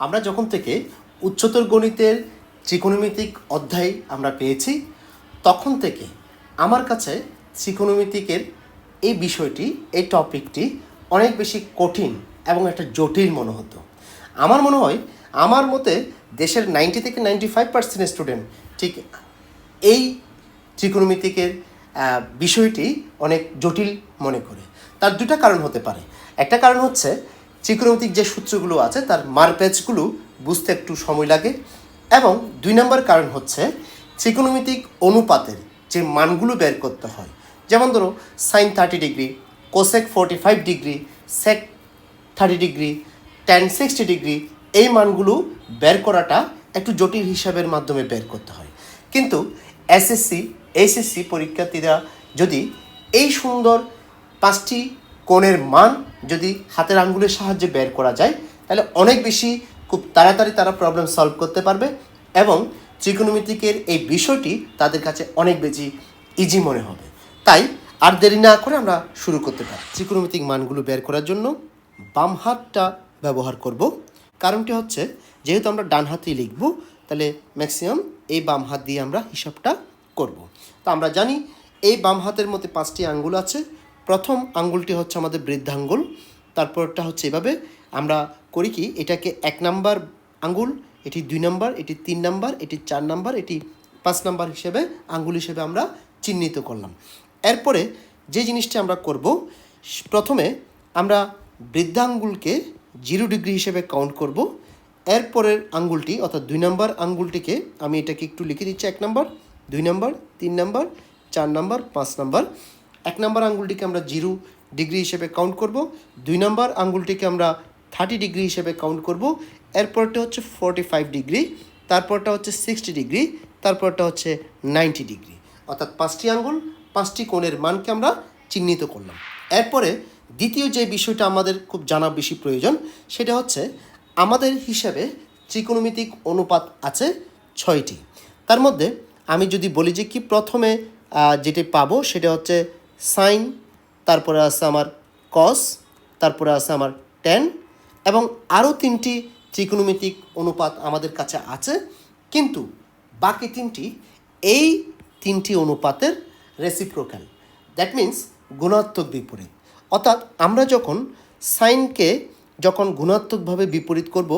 আমরা যখন থেকে উচ্চতর গণিতের ত্রিকোণমিতিক অধ্যায় আমরা পেয়েছি, তখন থেকে আমার কাছে ত্রিকোণমিতিকের এই বিষয়টি, এই টপিকটি অনেক বেশি কঠিন এবং একটা জটিল মনে হতো। আমার মনে হয়, আমার মতে দেশের নাইনটি থেকে নাইনটি ফাইভ পার্সেন্ট স্টুডেন্ট ঠিক এই ত্রিকোণমিতিকের বিষয়টি অনেক জটিল মনে করে। তার দুটা কারণ হতে পারে। একটা কারণ হচ্ছে ত্রিকোণমিতিক যে সূত্রগুলো আছে, তার মারপ্যাচগুলো বুঝতে একটু সময় লাগে। এবং দুই নম্বর কারণ হচ্ছে, ত্রিকোণমিতিক অনুপাতের যে মানগুলো বের করতে হয়, যেমন ধরো sine thirty degree cosec forty five degree sec thirty degree tan sixty degree এই মানগুলো বের করাটা একটু জটিল হিসাবের মাধ্যমে বের করতে হয়। কিন্তু এসএসসি এইচএসসি পরীক্ষার্থীরা যদি এই সুন্দর পাঁচটি কোণের মান যদি হাতের আঙ্গুলের সাহায্যে বের করা যায়, তাহলে অনেক বেশি খুব তাড়াতাড়ি তারা প্রবলেম সলভ করতে পারবে এবং ত্রিকোণমিতিকের এই বিষয়টি তাদের কাছে অনেক বেশি ইজি মনে হবে। তাই আর দেরি না করে আমরা শুরু করতে পারি। ত্রিকোণমিতিক মানগুলো বের করার জন্য বাম হাতটা ব্যবহার করব। কারণটি হচ্ছে, যেহেতু আমরা ডান হাতেই লিখব, তাহলে ম্যাক্সিমাম এই বাম হাত দিয়ে আমরা হিসাবটা করব। তো আমরা জানি, এই বাম হাতের মধ্যে পাঁচটি আঙ্গুল আছে প্রথম আঙ্গুলটি হচ্ছে আমাদের বৃদ্ধাঙ্গুল, তারপরটা হচ্ছে এভাবে। আমরা করি কি, এটাকে এক নাম্বার আঙ্গুল, এটি দুই নাম্বার, এটি তিন নাম্বার, এটি চার নাম্বার, এটি পাঁচ নাম্বার হিসেবে আঙ্গুল হিসেবে আমরা চিহ্নিত করলাম। এরপরে যে জিনিসটি আমরা করব, প্রথমে আমরা বৃদ্ধাঙ্গুলকে জিরো ডিগ্রি হিসেবে কাউন্ট করব। এরপরের আঙ্গুলটি, অর্থাৎ দুই নম্বর আঙ্গুলটিকে আমি এটাকে একটু লিখে দিচ্ছি, এক নম্বর, দুই নম্বর, তিন নম্বর, চার নম্বর, পাঁচ নম্বর। এক নম্বর আঙ্গুলটিকে আমরা জিরো ডিগ্রি হিসেবে কাউন্ট করব, দুই নম্বর আঙ্গুলটিকে আমরা থার্টি ডিগ্রি হিসেবে কাউন্ট করব, এরপরটা হচ্ছে ফোরটি ফাইভ ডিগ্রি, তারপরটা হচ্ছে সিক্সটি ডিগ্রি, তারপরটা হচ্ছে নাইনটি ডিগ্রি। অর্থাৎ পাঁচটি আঙ্গুল, পাঁচটি কোণের মানকে আমরা চিহ্নিত করলাম। এরপরে দ্বিতীয় যে বিষয়টা আমাদের খুব জানা বেশি প্রয়োজন, সেটা হচ্ছে আমাদের হিসাবে ত্রিকোণমিতিক অনুপাত আছে ছয়টি। তার মধ্যে আমি যদি বলি যে কি প্রথমে যেটি পাবো সেটা হচ্ছে সাইন, তারপরে আছে আমার কস, তারপরে আছে আমার টেন, এবং আরও তিনটি ত্রিকোণমিতিক অনুপাত আমাদের কাছে আছে। কিন্তু বাকি তিনটি, এই তিনটি অনুপাতের রেসিপ্রোক্যাল দ্যাট মিন্স গুণাত্মক বিপরীত। অর্থাৎ আমরা যখন সাইনকে যখন গুণাত্মকভাবে বিপরীত করব,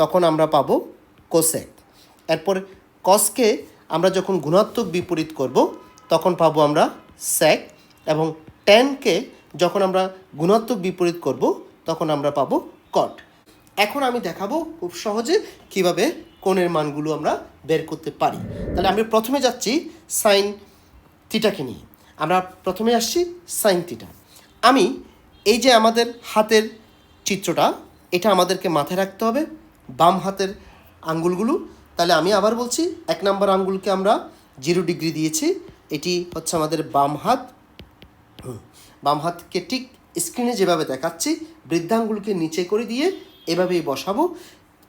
তখন আমরা পাব কোসেক এরপর কসকে আমরা যখন গুণাত্মক বিপরীত করব, তখন পাবো আমরা স্যাক এবং টেনকে যখন আমরা গুণাত্মক বিপরীত করব, তখন আমরা পাবো কট এখন আমি দেখাবো খুব সহজে কীভাবে কোণের মানগুলো আমরা বের করতে পারি। তাহলে আমি প্রথমে যাচ্ছি সাইন থিটাকে নিয়ে। আমরা প্রথমে আসছি সাইন থিটা আমি এই যে আমাদের হাতের চিত্রটা, এটা আমাদেরকে মাথায় রাখতে হবে, বাম হাতের আঙ্গুলগুলো। তাহলে আমি আবার বলছি, এক নম্বর আঙ্গুলকে আমরা জিরো ডিগ্রি দিয়েছি, এটি হচ্ছে আমাদের বাম হাত। বাম হাতকে ঠিক স্ক্রিনে যেভাবে দেখাচ্ছি, বৃদ্ধাঙ্গুলকে নিচে করে দিয়ে এভাবেই বসাবো।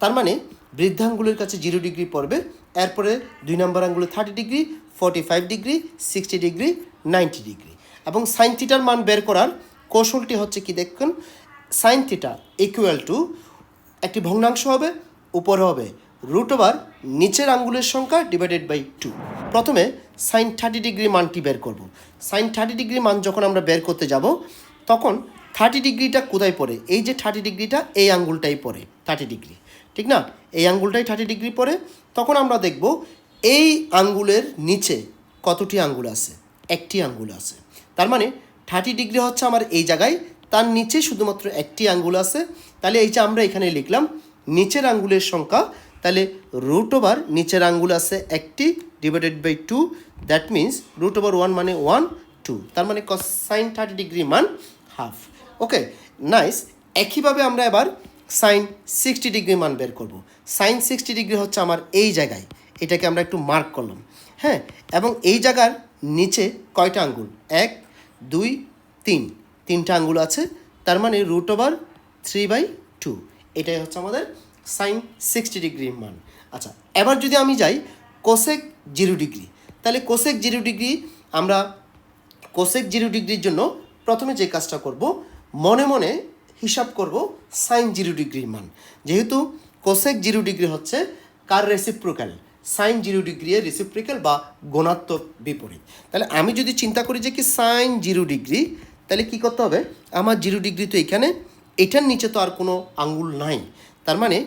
তার মানে বৃদ্ধাঙ্গুলের কাছে জিরো ডিগ্রি পড়বে, এরপরে দুই নম্বর আঙ্গুলে thirty degree forty five degree sixty degree ninety degree এবং সাইন থিটার মান বের করার কৌশলটি হচ্ছে কি দেখুন সাইন থিটা ইকুয়াল টু একটি ভগ্নাংশ হবে, উপরে হবে রুট ওভার নিচের আঙ্গুলের সংখ্যা ডিভাইডেড বাই টু প্রথমে সাইন থার্টি ডিগ্রি মানটি বের করব। সাইন থার্টি ডিগ্রি মান যখন আমরা বের করতে যাব, তখন থার্টি ডিগ্রিটা কোথায় পড়ে? এই যে থার্টি ডিগ্রিটা এই আঙ্গুলটাই পড়ে, থার্টি ডিগ্রি। ঠিক না? এই আঙ্গুলটাই থার্টি ডিগ্রি পড়ে, তখন আমরা দেখব এই আঙ্গুলের নিচে কতটি আঙ্গুল আছে? একটি আঙ্গুল আছে। তার মানে থার্টি ডিগ্রি হচ্ছে আমার এই জায়গায়, তার নিচে শুধুমাত্র একটি আঙ্গুল আছে। তাহলে এই যে আমরা এখানে লিখলাম, নিচের আঙ্গুলের সংখ্যা, তাহলে রুট ওভার নিচের আঙ্গুল আছে একটি divided by two that means root over one মানে ওয়ান টু তার মানে সাইন থার্টি ডিগ্রি মান হাফ ওকে নাইস একইভাবে আমরা এবার সাইন সিক্সটি ডিগ্রি মান বের করব। সাইন সিক্সটি ডিগ্রি হচ্ছে আমার এই জায়গায়। এটাকে আমরা একটু মার্ক করলাম। হ্যাঁ এবং এই জায়গার নিচে কয়টা আঙ্গুল? এক, দুই, তিন। তিনটা আঙ্গুল আছে, তার মানে root over three by two এটাই হচ্ছে আমাদের সাইন সিক্সটি ডিগ্রির মান। আচ্ছা এবার যদি আমি যাই কোসেক জিরো ডিগ্রি। তাহলে কোসেক জিরো ডিগ্রি আমরা কোসেক জিরো ডিগ্রির জন্য প্রথমে যে কাজটা করব, মনে মনে হিসাব করব সাইন জিরো ডিগ্রির মান। যেহেতু কোসেক জিরো ডিগ্রি হচ্ছে কার রেসিপ্রোক্যাল সাইন জিরো ডিগ্রি এর বা গুণাত্মক বিপরীত। তাহলে আমি যদি চিন্তা করি যে কি সাইন জিরো ডিগ্রি, তাহলে কি করতে হবে? আমার জিরো ডিগ্রি তো এখানে, এটার নিচে তো আর কোনো আঙ্গুল নাই। তার মানে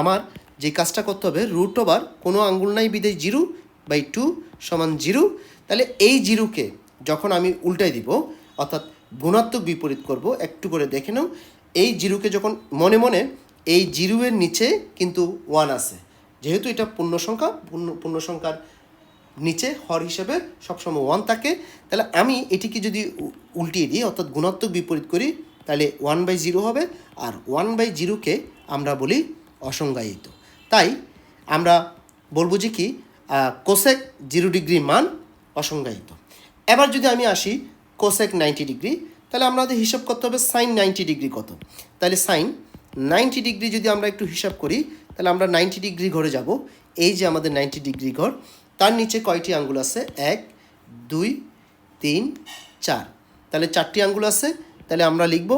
আমার যে কাজটা করতে হবে রুট ওভার কোনো আঙ্গুল নাই, বিদেশ জিরো বাই টু সমান জিরো। তাহলে এই জিরোকে যখন আমি উল্টাই দিব, অর্থাৎ গুণাত্মক বিপরীত করব, একটু করে দেখে নাও। এই জিরোকে যখন মনে মনে এই জিরোয়ের নিচে কিন্তু ওয়ান আছে। যেহেতু এটা পূর্ণ সংখ্যা, পূর্ণ পূর্ণ সংখ্যার নিচে হর হিসেবে সবসময় ওয়ান থাকে, তাহলে আমি এটিকে যদি উল্টিয়ে দিই, অর্থাৎ গুণাত্মক বিপরীত করি, তাহলে ওয়ান বাই জিরো হবে। আর ওয়ান বাই জিরোকে আমরা বলি অসংজ্ঞায়িত। তাই আমরা বলব যে কি কোসেক জিরো ডিগ্রি মান অসংজ্ঞায়িত। এবার যদি আমি আসি কোসেক নাইনটি ডিগ্রি, তাহলে আমাদের হিসাব করতে হবে সাইন নাইনটি ডিগ্রি কত। তাহলে সাইন নাইনটি ডিগ্রি যদি আমরা একটু হিসাব করি, তাহলে আমরা নাইনটি ডিগ্রি ঘরে যাব। এই যে আমাদের নাইনটি ডিগ্রি ঘর, তার নিচে কয়টি আঙ্গুল আছে? এক, দুই, তিন, চার। তাহলে চারটি আঙ্গুল আছে, তাহলে আমরা লিখব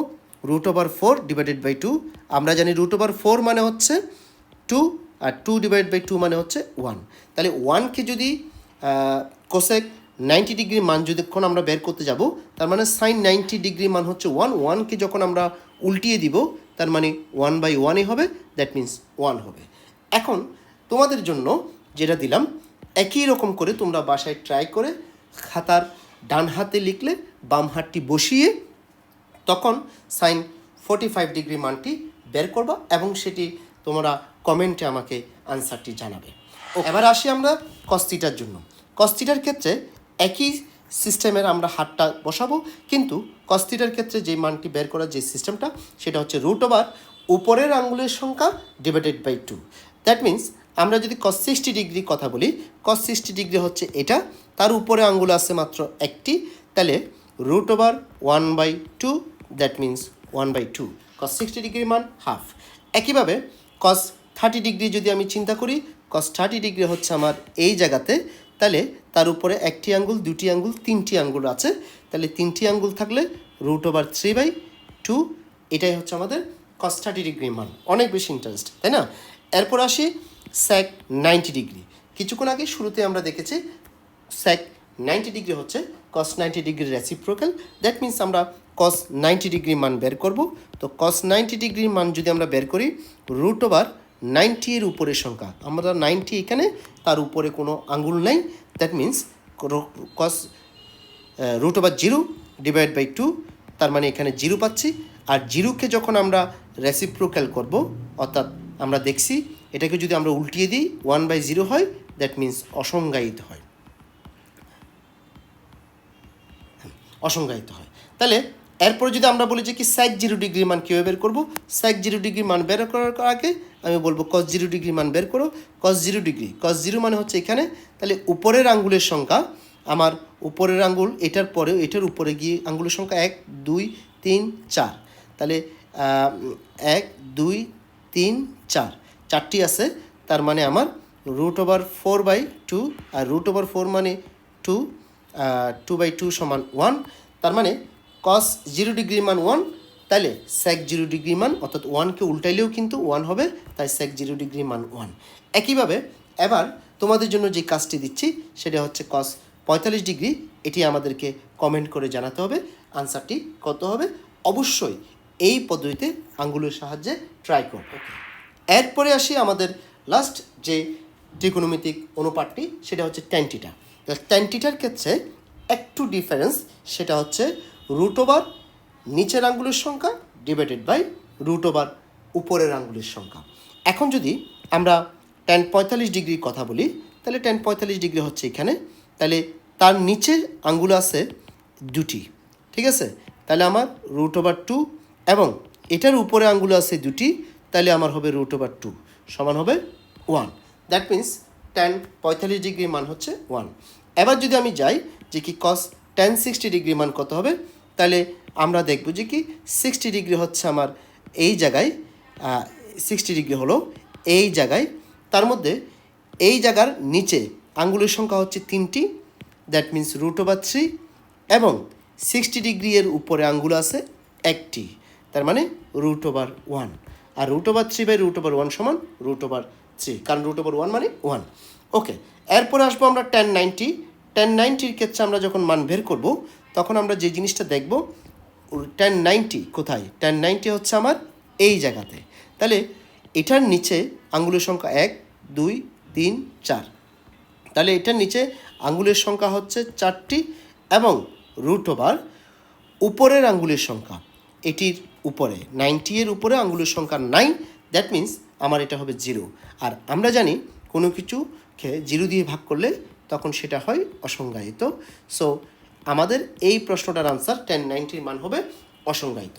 root over four divided by two আমরা জানি রুট ওভার ফোর মানে হচ্ছে টু আর টু ডিভাইড বাই টু মানে হচ্ছে ওয়ান তাহলে ওয়ানকে যদি কোসেক নাইনটি ডিগ্রি মান যতক্ষণ আমরা বের করতে যাব, তার মানে সাইন নাইনটি ডিগ্রি মান হচ্ছে ওয়ান ওয়ানকে যখন আমরা উল্টিয়ে দিব, তার মানে ওয়ান বাই ওয়ানই হবে দ্যাট মিন্স ওয়ান হবে। এখন তোমাদের জন্য যেটা দিলাম, একই রকম করে তোমরা বাসায় ট্রাই করে খাতার ডান হাতে লিখলে বাম হাতটি বসিয়ে তখন সাইন ফোর্টি ফাইভ ডিগ্রি মানটি বের করবা এবং সেটি তোমরা কমেন্টে আমাকে আনসারটি জানাবে। এবার আসি আমরা কস্তিটার জন্য। কস্তিটার ক্ষেত্রে একই সিস্টেমের আমরা হাতটা বসাবো কিন্তু কস্তিটার ক্ষেত্রে যে মানটি বের করার যে সিস্টেমটা সেটা হচ্ছে রুট ওভার উপরের আঙ্গুলের সংখ্যা divided by two that means আমরা যদি কস সিক্সটি ডিগ্রি কথা বলি কস সিক্সটি ডিগ্রি হচ্ছে এটা তার উপরে আঙ্গুল আছে মাত্র একটি তাহলে root over one by two that means one by two cos sixty degree মান হাফ একইভাবে কস থার্টি ডিগ্রি যদি আমি চিন্তা করি কস থার্টি ডিগ্রি হচ্ছে আমার এই জায়গাতে, তাহলে তার উপরে একটি আঙ্গুল, দুটি আঙ্গুল, তিনটি আঙ্গুল আছে। তাহলে তিনটি আঙ্গুল থাকলে root over three by two এটাই হচ্ছে আমাদের কস থার্টি ডিগ্রি মান। অনেক বেশি ইন্টারেস্ট তাই না? এরপর আসি স্যাক নাইনটি ডিগ্রি কিছুক্ষণ আগে শুরুতে আমরা দেখেছি স্যাক নাইনটি ডিগ্রি হচ্ছে cos ninety degree reciprocal that means আমরা কস নাইনটি ডিগ্রি মান বের করব। তো কস নাইনটি ডিগ্রির মান যদি আমরা বের করি রুট ওভার নাইনটি এর উপরের সংখ্যা। আমরা নাইনটি এখানে, তার উপরে কোনো আঙ্গুল নাই। That means cos root over zero divide by two তার মানে এখানে জিরো পাচ্ছি। আর জিরোকে যখন আমরা রেসিপ্রোক্যাল করব, অর্থাৎ আমরা দেখছি, এটাকে যদি আমরা উল্টিয়ে দিই ওয়ান বাই জিরো হয় দ্যাট মিন্স অসংজ্ঞায়িত হয়। অসংজ্ঞায়িত হয়। তাহলে এরপরে যদি আমরা বলি যে কি স্যাক জিরো ডিগ্রি মান কীভাবে বের করব? স্যাক জিরো ডিগ্রি মান বের করার আগে আমি বলব কস জিরো ডিগ্রি মান বের করো। Cos zero degree cos zero মানে হচ্ছে এখানে, তাহলে উপরের আঙ্গুলের সংখ্যা, আমার উপরের আঙ্গুল, এটার পরে এটার উপরে গিয়ে আঙ্গুলের সংখ্যা এক, দুই, তিন, চার। তাহলে এক, দুই, তিন, চার। চারটি আছে, তার মানে আমার root over four by two R root over four মানে টু টু বাই টু সমান ওয়ান তার মানে কস জিরো ডিগ্রি মান ওয়ান তাহলে স্যাক জিরো ডিগ্রি মান, অর্থাৎ ওয়ানকে উল্টাইলেও কিন্তু ওয়ান হবে, তাই স্যাক জিরো ডিগ্রি মান ওয়ান একইভাবে, এবার তোমাদের জন্য যে কাজটি দিচ্ছি, সেটা হচ্ছে কস পঁয়তাল্লিশ ডিগ্রি এটি আমাদেরকে কমেন্ট করে জানাতে হবে আনসারটি কত হবে। অবশ্যই এই পদ্ধতিতে আঙ্গুলের সাহায্যে ট্রাই করব এরপরে আসি আমাদের লাস্ট যে ত্রিকোণমিতিক অনুপাতটি, সেটা হচ্ছে ট্যান্টিটা ট্যান্টিটার ক্ষেত্রে একটু ডিফারেন্স সেটা হচ্ছে রুট ওভার নিচের আঙ্গুলের সংখ্যা ডিভাইডেড বাই রুট ওভার উপরের আঙ্গুলের সংখ্যা। এখন যদি আমরা টেন পঁয়তাল্লিশ ডিগ্রির কথা বলি, তাহলে টেন পঁয়তাল্লিশ ডিগ্রি হচ্ছে এখানে, তাহলে তার নিচে আঙ্গুল আছে দুটি, ঠিক আছে? তাহলে আমার রুট ওভার টু এবং এটার উপরে আঙ্গুল আছে দুটি, তাহলে আমার হবে রুট ওভার টু সমান হবে ওয়ান দ্যাট মিন্স টেন পঁয়তাল্লিশ ডিগ্রি মান হচ্ছে ওয়ান এবার যদি আমি যাই যে কি কস টেন সিক্সটি ডিগ্রি মান কত হবে, তাহলে আমরা দেখব যে কি সিক্সটি ডিগ্রি হচ্ছে আমার এই জায়গায় সিক্সটি ডিগ্রি হলো এই জায়গায়। তার মধ্যে এই জায়গার নিচে আঙ্গুলের সংখ্যা হচ্ছে তিনটি that means root over three এবং সিক্সটি ডিগ্রি এর উপরে আঙ্গুল আছে একটি, তার মানে root over one R root over three by root over one সমান রুট ওভার থ্রি কারণ রুট ওভার ওয়ান মানে ওয়ান ওকে এরপরে আসব আমরা টেন নাইনটি টেন নাইনটির ক্ষেত্রে আমরা যখন মান বের করব, তখন আমরা যে জিনিসটা দেখব টেন নাইনটি কোথায়? টেন নাইনটি হচ্ছে আমার এই জায়গাতে। তাহলে এটার নিচে আঙ্গুলের সংখ্যা এক, দুই, তিন, চার। তাহলে এটার নিচে আঙ্গুলের সংখ্যা হচ্ছে চারটি এবং রুট ওভার উপরের আঙ্গুলের সংখ্যা। এটির উপরে নাইনটি এর উপরে আঙ্গুলের সংখ্যা নাইন দ্যাট মিন্স আমার এটা হবে জিরো। আর আমরা জানি কোনো কিছুকে জিরো দিয়ে ভাগ করলে তখন সেটা হয় অসংজ্ঞায়িত। সো আমাদের এই প্রশ্নটার আনসার টেন নাইনটির মান হবে অসংজ্ঞায়িত।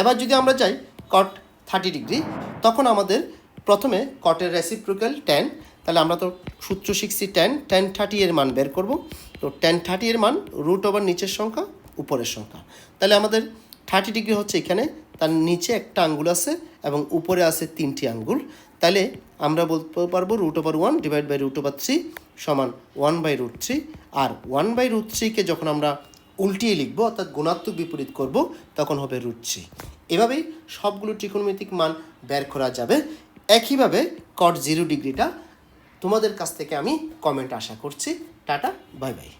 এবার যদি আমরা যাই কট থার্টি ডিগ্রি তখন আমাদের প্রথমে কটের রেসিপ্রোক্যাল টেন তাহলে আমরা তো সূত্র শিখছি টেন টেন থার্টি এর মান বের করব। তো টেন থার্টি এর মান রুট ওভার নিচের সংখ্যা, উপরের সংখ্যা। তাহলে আমাদের থার্টি ডিগ্রি হচ্ছে এখানে, তার নিচে একটা আঙ্গুল আছে এবং উপরে আছে তিনটি আঙ্গুল। তাহলে আমরা বলতে পারব root over one divide by root over three সমান ওয়ান বাই রুট থ্রি আর ওয়ান বাই রুট থ্রিকে যখন আমরা উল্টিয়ে লিখব, অর্থাৎ গুণাত্মক বিপরীত করব, তখন হবে রুট থ্রি এভাবেই সবগুলো ত্রিকোণমিতিক মান বের করা যাবে। একইভাবে কট জিরো ডিগ্রিটা তোমাদের কাছ থেকে আমি কমেন্ট আশা করছি। Tata bye bye